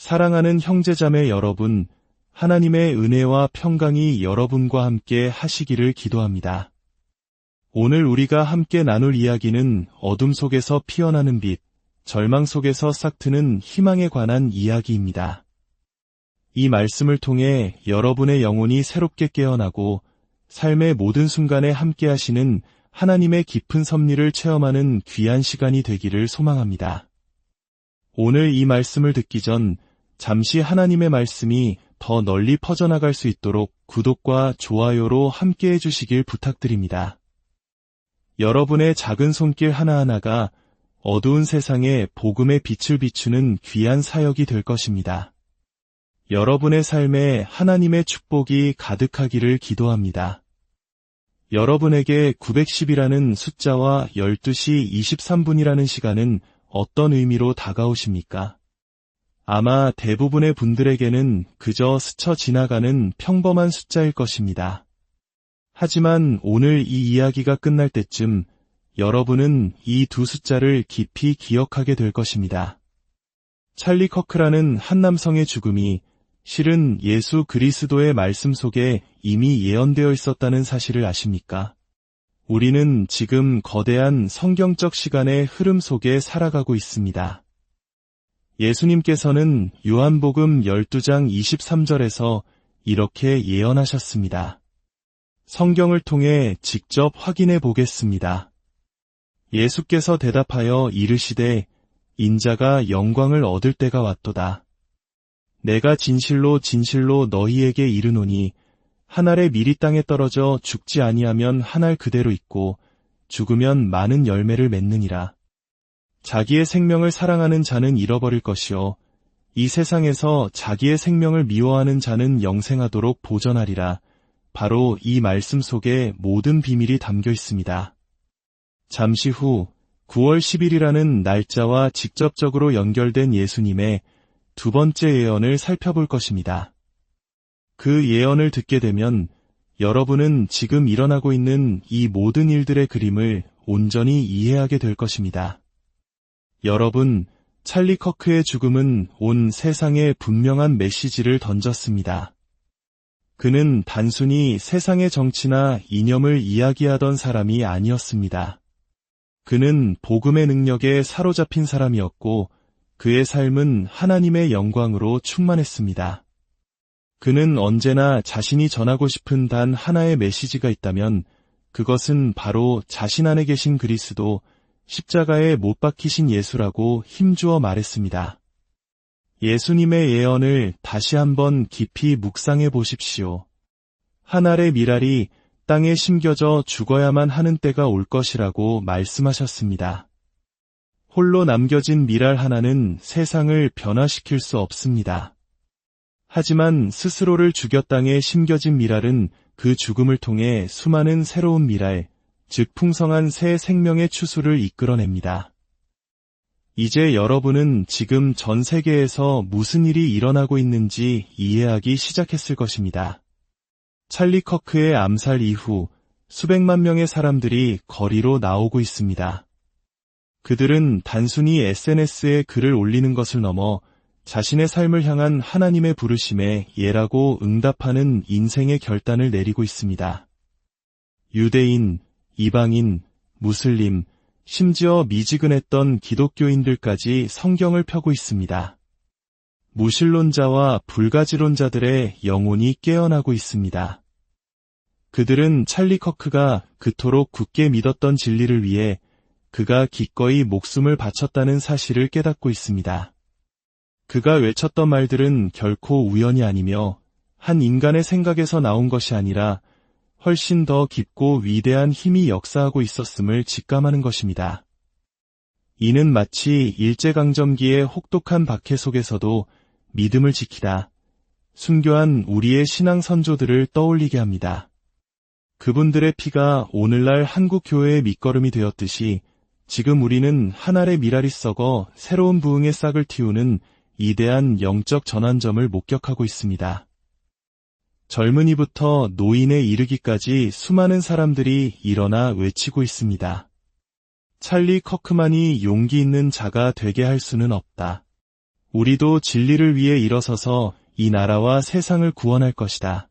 사랑하는 형제자매 여러분, 하나님의 은혜와 평강이 여러분과 함께 하시기를 기도합니다. 오늘 우리가 함께 나눌 이야기는 어둠 속에서 피어나는 빛, 절망 속에서 싹트는 희망에 관한 이야기입니다. 이 말씀을 통해 여러분의 영혼이 새롭게 깨어나고 삶의 모든 순간에 함께 하시는 하나님의 깊은 섭리를 체험하는 귀한 시간이 되기를 소망합니다. 오늘 이 말씀을 듣기 전 잠시 하나님의 말씀이 더 널리 퍼져나갈 수 있도록 구독과 좋아요로 함께 해주시길 부탁드립니다. 여러분의 작은 손길 하나하나가 어두운 세상에 복음의 빛을 비추는 귀한 사역이 될 것입니다. 여러분의 삶에 하나님의 축복이 가득하기를 기도합니다. 여러분에게 910이라는 숫자와 12시 23분이라는 시간은 어떤 의미로 다가오십니까? 아마 대부분의 분들에게는 그저 스쳐 지나가는 평범한 숫자일 것입니다. 하지만 오늘 이 이야기가 끝날 때쯤 여러분은 이 두 숫자를 깊이 기억하게 될 것입니다. 찰리 커크라는 한 남성의 죽음이 실은 예수 그리스도의 말씀 속에 이미 예언되어 있었다는 사실을 아십니까? 우리는 지금 거대한 성경적 시간의 흐름 속에 살아가고 있습니다. 예수님께서는 요한복음 12장 23절에서 이렇게 예언하셨습니다. 성경을 통해 직접 확인해 보겠습니다. 예수께서 대답하여 이르시되 인자가 영광을 얻을 때가 왔도다. 내가 진실로 진실로 너희에게 이르노니 한 알의 미리 땅에 떨어져 죽지 아니하면 한 알 그대로 있고 죽으면 많은 열매를 맺느니라. 자기의 생명을 사랑하는 자는 잃어버릴 것이요 이 세상에서 자기의 생명을 미워하는 자는 영생하도록 보전하리라. 바로 이 말씀 속에 모든 비밀이 담겨 있습니다. 잠시 후 9월 10일이라는 날짜와 직접적으로 연결된 예수님의 두 번째 예언을 살펴볼 것입니다. 그 예언을 듣게 되면 여러분은 지금 일어나고 있는 이 모든 일들의 그림을 온전히 이해하게 될 것입니다. 여러분, 찰리 커크의 죽음은 온 세상에 분명한 메시지를 던졌습니다. 그는 단순히 세상의 정치나 이념을 이야기하던 사람이 아니었습니다. 그는 복음의 능력에 사로잡힌 사람이었고 그의 삶은 하나님의 영광으로 충만했습니다. 그는 언제나 자신이 전하고 싶은 단 하나의 메시지가 있다면 그것은 바로 자신 안에 계신 그리스도 십자가에 못 박히신 예수라고 힘주어 말했습니다. 예수님의 예언을 다시 한번 깊이 묵상해 보십시오. 한 알의 미랄이 땅에 심겨져 죽어야만 하는 때가 올 것이라고 말씀하셨습니다. 홀로 남겨진 미랄 하나는 세상을 변화시킬 수 없습니다. 하지만 스스로를 죽여 땅에 심겨진 미랄은 그 죽음을 통해 수많은 새로운 미랄, 즉 풍성한 새 생명의 추수를 이끌어냅니다. 이제 여러분은 지금 전 세계에서 무슨 일이 일어나고 있는지 이해하기 시작했을 것입니다. 찰리 커크의 암살 이후 수백만 명의 사람들이 거리로 나오고 있습니다. 그들은 단순히 SNS에 글을 올리는 것을 넘어 자신의 삶을 향한 하나님의 부르심에 예라고 응답하는 인생의 결단을 내리고 있습니다. 유대인, 이방인, 무슬림, 심지어 미지근했던 기독교인들까지 성경을 펴고 있습니다. 무신론자와 불가지론자들의 영혼이 깨어나고 있습니다. 그들은 찰리 커크가 그토록 굳게 믿었던 진리를 위해 그가 기꺼이 목숨을 바쳤다는 사실을 깨닫고 있습니다. 그가 외쳤던 말들은 결코 우연이 아니며 한 인간의 생각에서 나온 것이 아니라 훨씬 더 깊고 위대한 힘이 역사하고 있었음을 직감하는 것입니다. 이는 마치 일제강점기의 혹독한 박해 속에서도 믿음을 지키다, 순교한 우리의 신앙 선조들을 떠올리게 합니다. 그분들의 피가 오늘날 한국 교회의 밑거름이 되었듯이 지금 우리는 한 알의 미랄이 썩어 새로운 부흥의 싹을 틔우는 이대한 영적 전환점을 목격하고 있습니다. 젊은이부터 노인에 이르기까지 수많은 사람들이 일어나 외치고 있습니다. 찰리 커크만이 용기 있는 자가 되게 할 수는 없다. 우리도 진리를 위해 일어서서 이 나라와 세상을 구원할 것이다.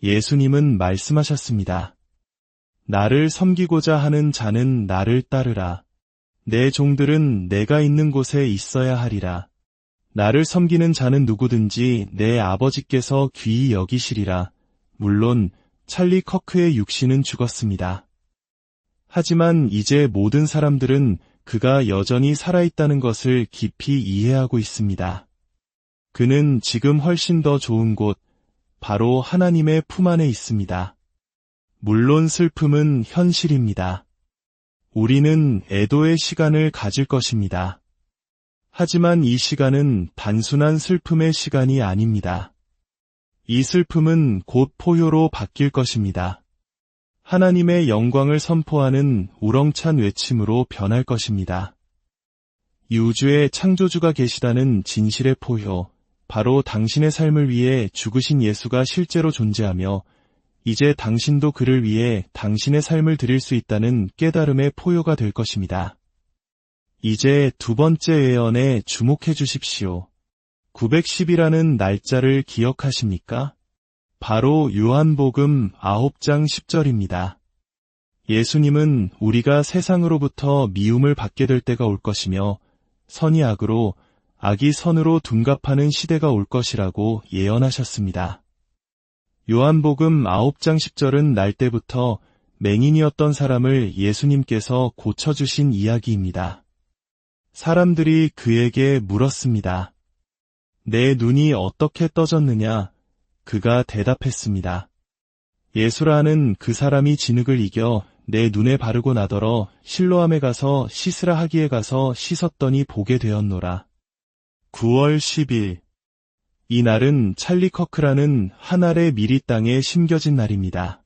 예수님은 말씀하셨습니다. 나를 섬기고자 하는 자는 나를 따르라. 내 종들은 내가 있는 곳에 있어야 하리라. 나를 섬기는 자는 누구든지 내 아버지께서 귀히 여기시리라. 물론 찰리 커크의 육신은 죽었습니다. 하지만 이제 모든 사람들은 그가 여전히 살아있다는 것을 깊이 이해하고 있습니다. 그는 지금 훨씬 더 좋은 곳, 바로 하나님의 품 안에 있습니다. 물론 슬픔은 현실입니다. 우리는 애도의 시간을 가질 것입니다. 하지만 이 시간은 단순한 슬픔의 시간이 아닙니다. 이 슬픔은 곧 포효로 바뀔 것입니다. 하나님의 영광을 선포하는 우렁찬 외침으로 변할 것입니다. 이 우주에 창조주가 계시다는 진실의 포효, 바로 당신의 삶을 위해 죽으신 예수가 실제로 존재하며 이제 당신도 그를 위해 당신의 삶을 드릴 수 있다는 깨달음의 포효가 될 것입니다. 이제 두 번째 예언에 주목해 주십시오. 910이라는 날짜를 기억하십니까? 바로 요한복음 9장 10절입니다. 예수님은 우리가 세상으로부터 미움을 받게 될 때가 올 것이며 선이 악으로 악이 선으로 둔갑하는 시대가 올 것이라고 예언하셨습니다. 요한복음 9장 10절은 날 때부터 맹인이었던 사람을 예수님께서 고쳐주신 이야기입니다. 사람들이 그에게 물었습니다. 내 눈이 어떻게 떠졌느냐? 그가 대답했습니다. 예수라는 그 사람이 진흙을 이겨 내 눈에 바르고 나더러 실로암에 가서 씻으라 하기에 가서 씻었더니 보게 되었노라. 9월 10일 이 날은 찰리 커크라는 한 알의 미리 땅에 심겨진 날입니다.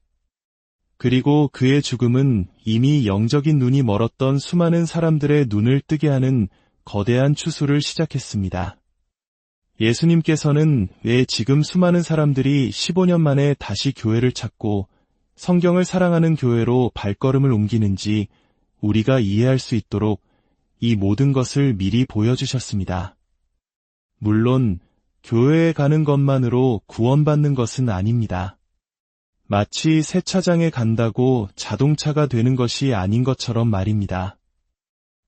그리고 그의 죽음은 이미 영적인 눈이 멀었던 수많은 사람들의 눈을 뜨게 하는 거대한 추수를 시작했습니다. 예수님께서는 왜 지금 수많은 사람들이 15년 만에 다시 교회를 찾고 성경을 사랑하는 교회로 발걸음을 옮기는지 우리가 이해할 수 있도록 이 모든 것을 미리 보여주셨습니다. 물론 교회에 가는 것만으로 구원받는 것은 아닙니다. 마치 세차장에 간다고 자동차가 되는 것이 아닌 것처럼 말입니다.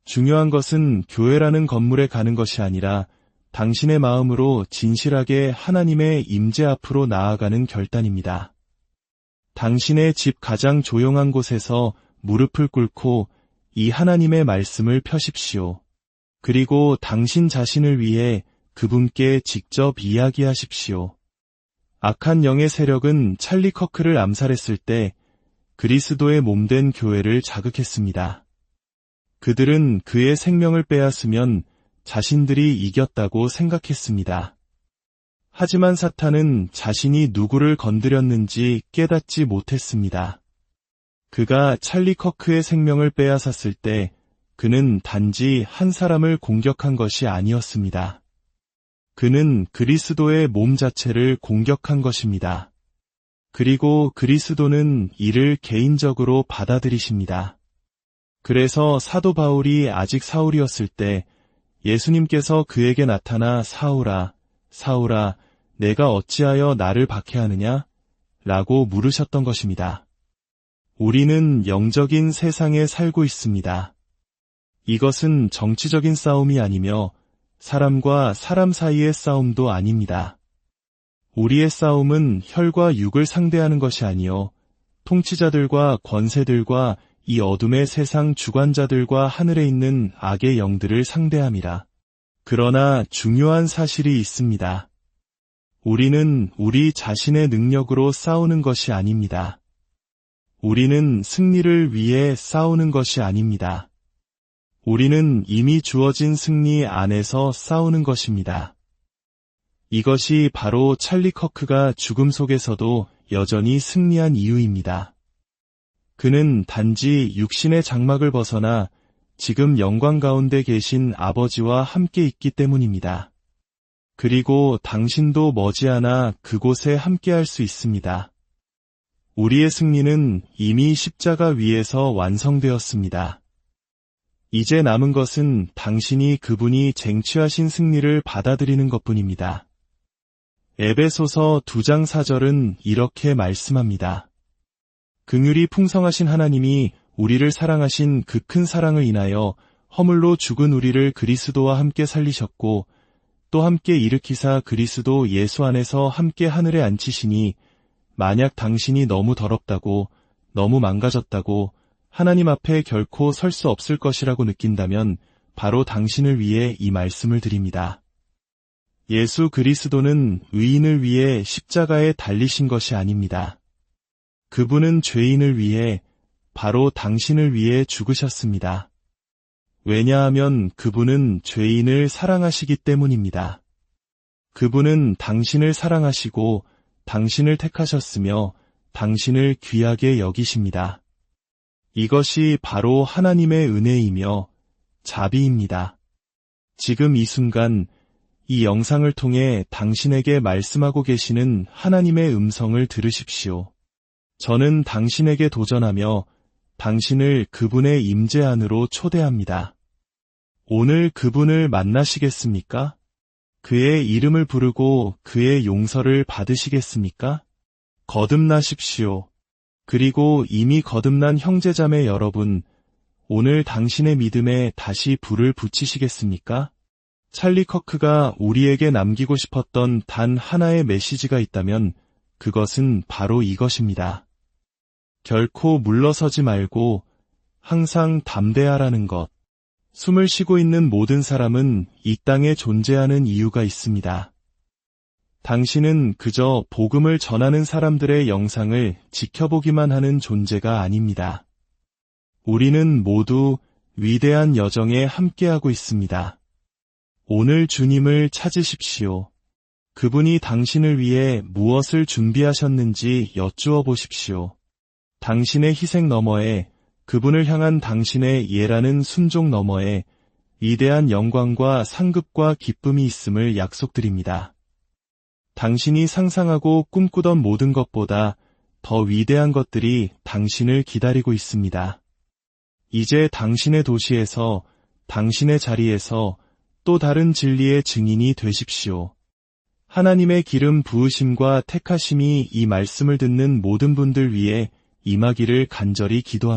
중요한 것은 교회라는 건물에 가는 것이 아니라 당신의 마음으로 진실하게 하나님의 임재 앞으로 나아가는 결단입니다. 당신의 집 가장 조용한 곳에서 무릎을 꿇고 이 하나님의 말씀을 펴십시오. 그리고 당신 자신을 위해 그분께 직접 이야기하십시오. 악한 영의 세력은 찰리 커크를 암살했을 때 그리스도의 몸된 교회를 자극했습니다. 그들은 그의 생명을 빼앗으면 자신들이 이겼다고 생각했습니다. 하지만 사탄은 자신이 누구를 건드렸는지 깨닫지 못했습니다. 그가 찰리 커크의 생명을 빼앗았을 때 그는 단지 한 사람을 공격한 것이 아니었습니다. 그는 그리스도의 몸 자체를 공격한 것입니다. 그리고 그리스도는 이를 개인적으로 받아들이십니다. 그래서 사도 바울이 아직 사울이었을 때 예수님께서 그에게 나타나 사울아, 사울아, 내가 어찌하여 나를 박해하느냐? 라고 물으셨던 것입니다. 우리는 영적인 세상에 살고 있습니다. 이것은 정치적인 싸움이 아니며 사람과 사람 사이의 싸움도 아닙니다. 우리의 싸움은 혈과 육을 상대하는 것이 아니요 통치자들과 권세들과 이 어둠의 세상 주관자들과 하늘에 있는 악의 영들을 상대함이라. 그러나 중요한 사실이 있습니다. 우리는 우리 자신의 능력으로 싸우는 것이 아닙니다. 우리는 승리를 위해 싸우는 것이 아닙니다. 우리는 이미 주어진 승리 안에서 싸우는 것입니다. 이것이 바로 찰리 커크가 죽음 속에서도 여전히 승리한 이유입니다. 그는 단지 육신의 장막을 벗어나 지금 영광 가운데 계신 아버지와 함께 있기 때문입니다. 그리고 당신도 머지않아 그곳에 함께할 수 있습니다. 우리의 승리는 이미 십자가 위에서 완성되었습니다. 이제 남은 것은 당신이 그분이 쟁취하신 승리를 받아들이는 것뿐입니다. 에베소서 2장 4절은 이렇게 말씀합니다. 긍휼이 풍성하신 하나님이 우리를 사랑하신 그 큰 사랑을 인하여 허물로 죽은 우리를 그리스도와 함께 살리셨고 또 함께 일으키사 그리스도 예수 안에서 함께 하늘에 앉히시니 만약 당신이 너무 더럽다고 너무 망가졌다고 하나님 앞에 결코 설 수 없을 것이라고 느낀다면 바로 당신을 위해 이 말씀을 드립니다. 예수 그리스도는 의인을 위해 십자가에 달리신 것이 아닙니다. 그분은 죄인을 위해 바로 당신을 위해 죽으셨습니다. 왜냐하면 그분은 죄인을 사랑하시기 때문입니다. 그분은 당신을 사랑하시고 당신을 택하셨으며 당신을 귀하게 여기십니다. 이것이 바로 하나님의 은혜이며 자비입니다. 지금 이 순간 이 영상을 통해 당신에게 말씀하고 계시는 하나님의 음성을 들으십시오. 저는 당신에게 도전하며 당신을 그분의 임재 안으로 초대합니다. 오늘 그분을 만나시겠습니까? 그의 이름을 부르고 그의 용서를 받으시겠습니까? 거듭나십시오. 그리고 이미 거듭난 형제자매 여러분, 오늘 당신의 믿음에 다시 불을 붙이시겠습니까? 찰리 커크가 우리에게 남기고 싶었던 단 하나의 메시지가 있다면 그것은 바로 이것입니다. 결코 물러서지 말고 항상 담대하라는 것. 숨을 쉬고 있는 모든 사람은 이 땅에 존재하는 이유가 있습니다. 당신은 그저 복음을 전하는 사람들의 영상을 지켜보기만 하는 존재가 아닙니다. 우리는 모두 위대한 여정에 함께하고 있습니다. 오늘 주님을 찾으십시오. 그분이 당신을 위해 무엇을 준비하셨는지 여쭈어 보십시오. 당신의 희생 너머에 그분을 향한 당신의 예라는 순종 너머에 위대한 영광과 상급과 기쁨이 있음을 약속드립니다. 당신이 상상하고 꿈꾸던 모든 것보다 더 위대한 것들이 당신을 기다리고 있습니다. 이제 당신의 도시에서, 당신의 자리에서 또 다른 진리의 증인이 되십시오. 하나님의 기름 부으심과 택하심이 이 말씀을 듣는 모든 분들 위해 임하기를 간절히 기도합니다.